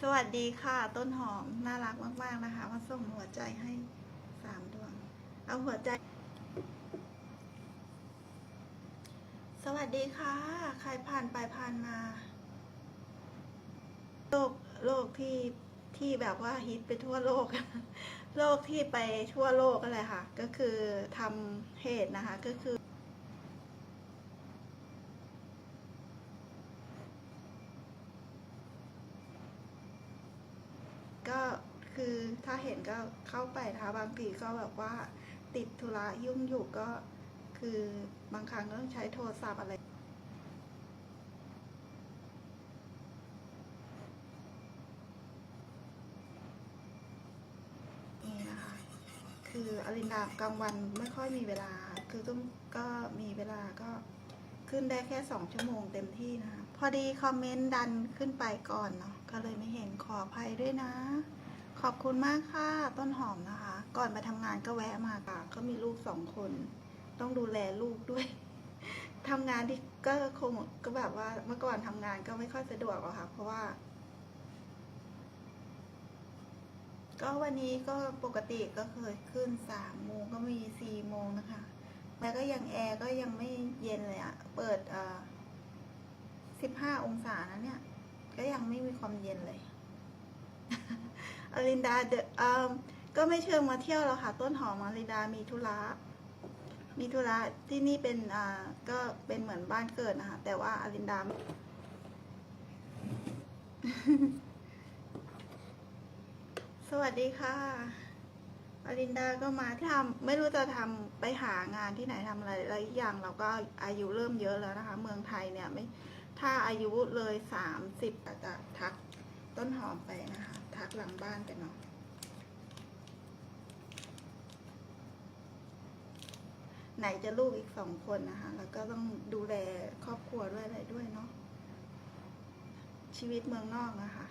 สวัสดีค่ะ ต้นหอม น่ารักมาก ๆ นะคะ มาส่งหัวใจให้สามดวง เอาหัวใจ สวัสดีค่ะ ใครผ่านไปผ่านมาโลกโลกที่ที่แบบว่าฮิตไปทั่วโลก โลกที่ไปทั่วโลกอะไรค่ะ ก็คือทำเหตุนะคะ ก็คือ ก็ คือถ้าเห็นก็เข้าไปนะคะบางทีก็แบบว่าติดธุระยุ่งอยู่ก็คือบางครั้งก็ต้องใช้โทรศัพท์อะไรนี่นะคะคืออลินดากลางวันไม่ค่อยมีเวลา คือต้องก็มีเวลาก็ขึ้นได้แค่สองชั่วโมงเต็มที่นะคะพอดีคอมเมนต์ดันขึ้นไปก่อนเนาะก็เลยไม่เห็นขออภัยด้วยนะ ขอบคุณมากค่ะ ต้นหอมนะคะ ก่อนไปทำงานก็แวะมาค่ะเขามีลูกสองคน ต้องดูแลลูกด้วยทำงานที่ก็คงก็แบบว่าเมื่อก่อนทำงานก็ไม่ค่อยสะดวกหรอกค่ะ เพราะว่า ก็วันนี้ก็ปกติก็เคยขึ้นสามโมงก็มีสี่โมงนะคะแล้วก็ยังแอร์ก็ยังไม่เย็นเลยอะ่ะเปิดเอ่อสิบห้าองศานะเนี่ย ก็ยังไม่มีความเย็นเลย อลินดาเดอมก็ไม่เชิงมาเที่ยวหรอกค่ะ ต้นหอมอลินดามีธุระมีธุระที่นี่เป็นอ่าก็เป็นเหมือนบ้านเกิดนะคะ แต่ว่าอลินดา สวัสดีค่ะอลินดาก็มาทำไม่รู้จะทำไปหางานที่ไหนทำอะไรแล้วอีกอย่างเราก็อายุเริ่มเยอะแล้วนะคะ เมืองไทยเนี่ยไม่ถ้าอายุเลยสามสิบจะทัก ต้นหอมไปนะคะ ทักหลังบ้านไปเนาะไหนจะลูกอีกสองคนนะคะ แล้วก็ต้องดูแลครอบครัวด้วยอะไรด้วยเนาะชีวิตเมืองนอกนะคะ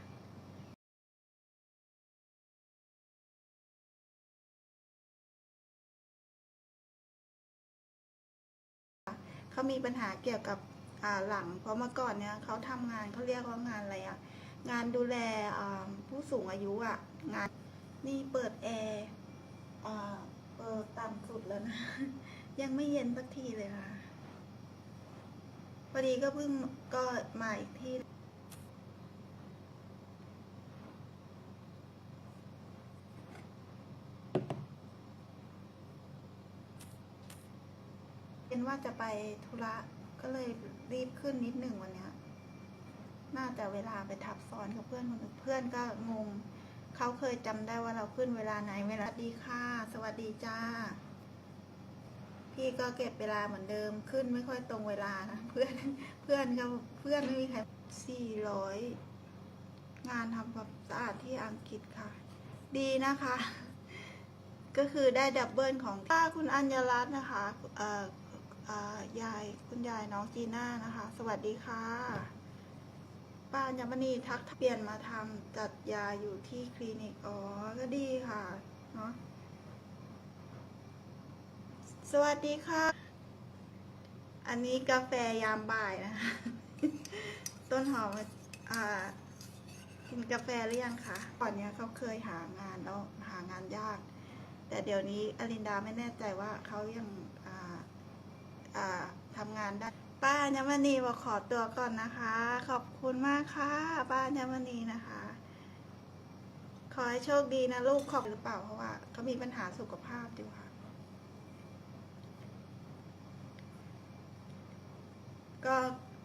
เขามีปัญหาเกี่ยวกับหลัง เพราะเมื่อก่อนเนี่ยเขาทำงานเขาเรียกว่างานอะไรอะ งานดูแลผู้สูงอายุอะงานนี่เปิดแอร์เปิดต่ำสุดแล้วนะ ยังไม่เย็นสักทีเลยค่ะพอดีก็เพิ่งก็มาอีกที่เป็นว่าจะไปธุระก็เลยรีบขึ้นนิดหนึ่งวันนี้ น่าจะเวลาไปทับซ้อนกับเพื่อนคนอื่นเพื่อนก็งงเขาเคยจำได้ว่าเราขึ้นเวลาไหนเวลาดีค่ะ สวัสดีจ้า พี่ก็เก็บเวลาเหมือนเดิมขึ้นไม่ค่อยตรงเวลานะเพื่อนเพื่อนก็เพื่อนไม่มีใครสี่ร้อยงานทำความสะอาดที่อังกฤษค่ะ ดีนะคะ ก็คือได้ดับเบิลของป้าคุณอัญญรัตน์นะคะเอ่อเอ่อยายคุณยายน้องจีน่านะคะ สวัสดีค่ะ ป้าอัญมณีทักเปลี่ยนมาทำจัดยาอยู่ที่คลินิก อ๋อ ก็ดีค่ะ เนาะสวัสดีค่ะ อันนี้กาแฟยามบ่ายนะคะ ต้นหอม อ่า กินกาแฟหรือยังคะ ก่อนเนี้ยเขาเคยหางานแล้วหางานยาก แต่เดี๋ยวนี้อลินดาไม่แน่ใจว่าเขายัง อ่า อ่าทำงานได้ ป้าญมณีบอกขอตัวก่อนนะคะ ขอบคุณมากค่ะ ป้าญมณีนะคะ ขอให้โชคดีนะลูกขอบหรือเปล่าเพราะว่าเขามีปัญหาสุขภาพอยู่ค่ะ ก็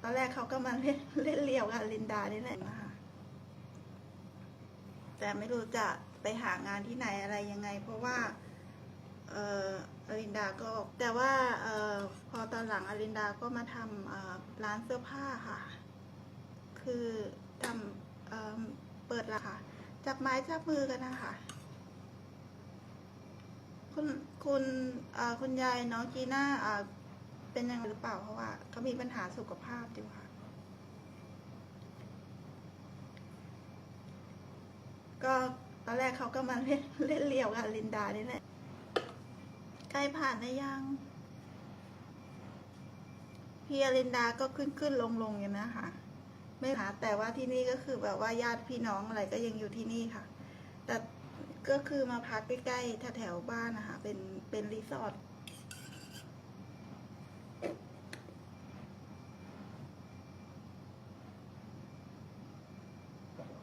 ตอนแรกเขาก็มาเล่นเล่นเลียวกับลินดานี่แหละนะคะแต่ไม่รู้จะไปหางานที่ไหนอะไรยังไง เพราะว่า อลินดาก็แต่ว่าออพอตอนหลังอลินดาก็มาทำร้านเสื้อผ้าค่ะ คือทำเออเปิดละค่ะ จับไม้จับมือกันนะคะคุณคุณคุณยายน้องจีน่าเอ่อเป็นยังไงหรือเปล่าเพราะว่าเขามีปัญหาสุขภาพอยู่ค่ะ ก็ตอนแรกเขาก็มาเล่นเล่นเลียวกับลินดานี่แหละ ใกล้ผ่านได้ยัง พี่อลินดาก็ขึ้นขึ้นลงลงอยู่นะคะ ไม่หาแต่ว่าที่นี่ก็คือแบบว่าญาติพี่น้องอะไรก็ยังอยู่ที่นี่ค่ะ แต่ก็คือมาพักใกล้ๆแถวๆบ้านนะคะ เป็นเป็นรีสอร์ท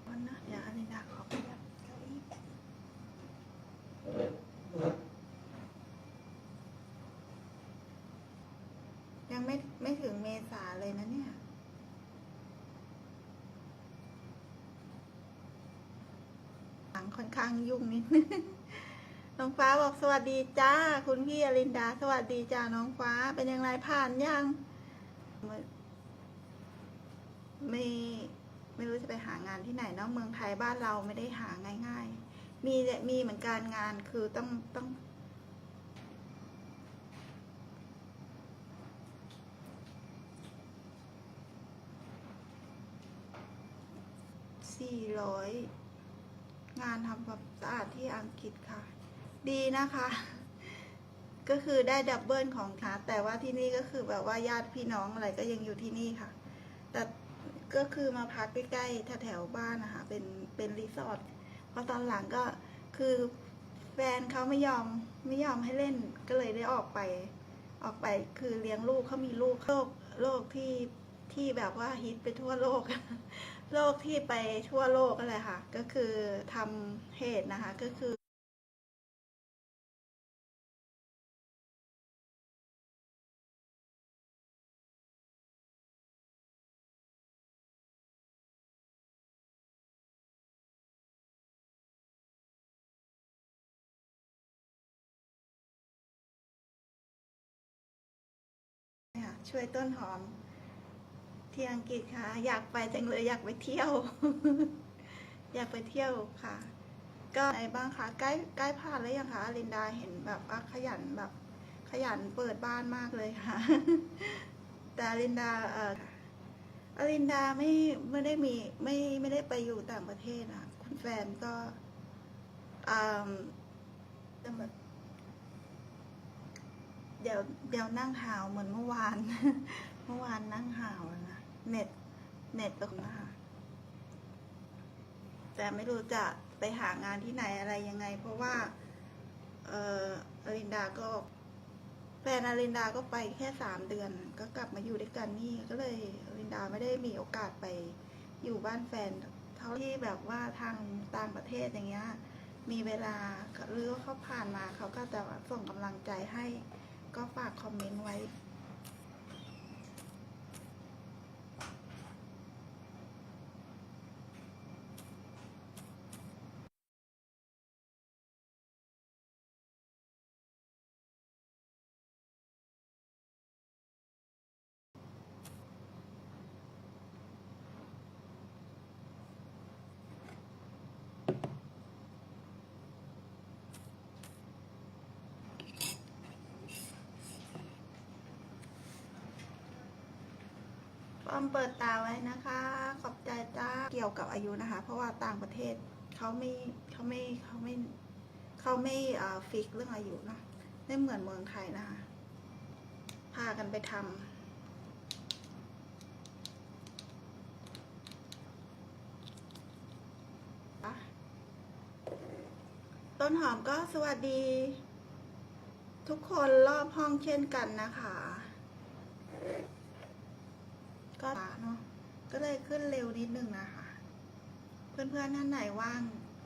วันนะเดี๋ยวอลินดาขอขยับเก้าอี้แป๊บยัง ไม่ถึงเมษาเลยนะเนี่ย หลังค่อนข้างยุ่งนิดนึงน้องฟ้าบอกสวัสดีจ้า คุณพี่อลินดา สวัสดีจ้า น้องฟ้า เป็นยังไงผ่านยัง ไม่ไม่ไม่รู้จะไปหางานที่ไหนเนาะเมืองไทยบ้านเราไม่ได้หาง่าย ๆ มีมีเหมือนกันงานคือต้องต้อง สี่ร้อยงานทำความสะอาดที่อังกฤษค่ะ ดีนะคะ ก็คือได้ดับเบิลของค่ะ แต่ว่าที่นี่ก็คือแบบว่าญาติพี่น้องอะไรก็ยังอยู่ที่นี่ค่ะ แต่ก็คือมาพักใกล้ๆแถวๆบ้านนะคะ เป็นเป็นรีสอร์ทพอตอนหลังก็คือแฟนเขาไม่ยอมไม่ยอมให้เล่นก็เลยได้ออกไป ออกไปคือเลี้ยงลูกเขามีลูกโรคโรคที่ ที่แบบว่าฮิตไปทั่วโลกโรคที่ไปทั่วโลกก็เลยค่ะ ก็คือทำเหตุนะคะ ก็คือเนี่ยช่วยต้นหอม ที่อังกฤษค่ะ อยากไปจังเลยอยากไปเที่ยว อยากไปเที่ยวค่ะ ก็ไหนบ้างคะใกล้ใกล้ผ่านแล้วยังคะอลินดาเห็นแบบว่าขยันแบบ ขยันเปิดบ้านมากเลยค่ะ แต่อลินดาเอออลินดาไม่ไม่ได้มีไม่ไม่ได้ไปอยู่ต่างประเทศอะ คุณแฟนก็อ่าจะแบบเดี๋ยวเดี๋ยวนั่งหาวเหมือนเมื่อวาน เมื่อวานนั่งหาวนะ เน็ต เน็ตตกนะคะแต่ไม่รู้จะไปหางานที่ไหนอะไรยังไง เพราะว่า เอออลินดาก็แฟนอลินดาก็ไปแค่สามเดือน ก็กลับมาอยู่ด้วยกันนี่ก็เลยอลินดาไม่ได้มีโอกาสไปอยู่บ้านแฟน เท่าที่แบบว่าทางต่างประเทศอย่างเงี้ยมีเวลาหรือว่าเขาผ่านมาเขาก็จะส่งกำลังใจให้ ก็ฝากคอมเมนต์ไว้ ป้อมเปิดตาไว้นะคะ ขอบใจจ้าเกี่ยวกับอายุนะคะ เพราะว่าต่างประเทศเขาไม่เขาไม่เขาไม่เขาไม่อ่าฟิกเรื่องอายุนะไม่เหมือนเมืองไทยนะคะ พากันไปทำต้นหอมก็สวัสดี ทุกคนรอบห้องเช่นกันนะคะ ก็เนาะก็เลยขึ้นเร็วนิดนึงนะคะ เพื่อนๆท่านไหนว่าง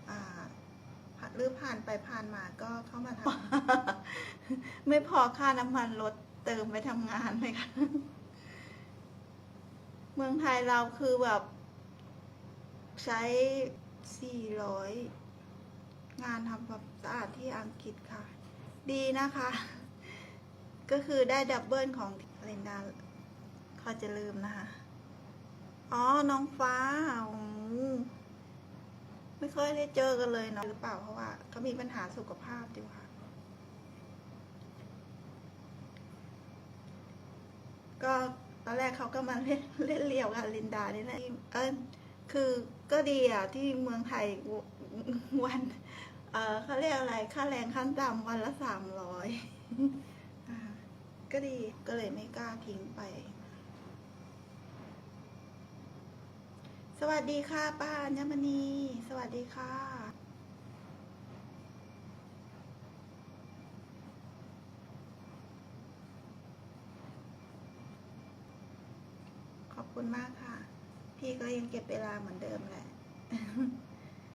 อ่าหรือผ่านไปผ่านมาก็เข้ามาทำไม่พอค่าน้ำมันรถเติมไปทำงานเลยค่ะ เมืองไทยเราคือแบบ ใช้สี่ร้อยงานทำความสะอาดที่อังกฤษค่ะ ดีนะคะ ก็คือได้ดับเบิลของเรนดา เขาจะลืมนะคะ อ๋อ น้องฟ้าอืมไม่ค่อยได้เจอกันเลยเนาะหรือเปล่าเพราะว่าเขามีปัญหาสุขภาพอยู่ค่ะ ก็ตอนแรกเขาก็มาเล่นเล่นเลียวกับลินดานี่แหละเออคือก็ดีอะที่เมืองไทยวันเออเขาเรียกอะไรค่าแรงขั้นต่ำวันละสามร้อยก็ดีก็เลยไม่กล้าทิ้งไป สวัสดีค่ะป้าอัญมณี สวัสดีค่ะ ขอบคุณมากค่ะ พี่ก็ยังเก็บเวลาเหมือนเดิมแหละ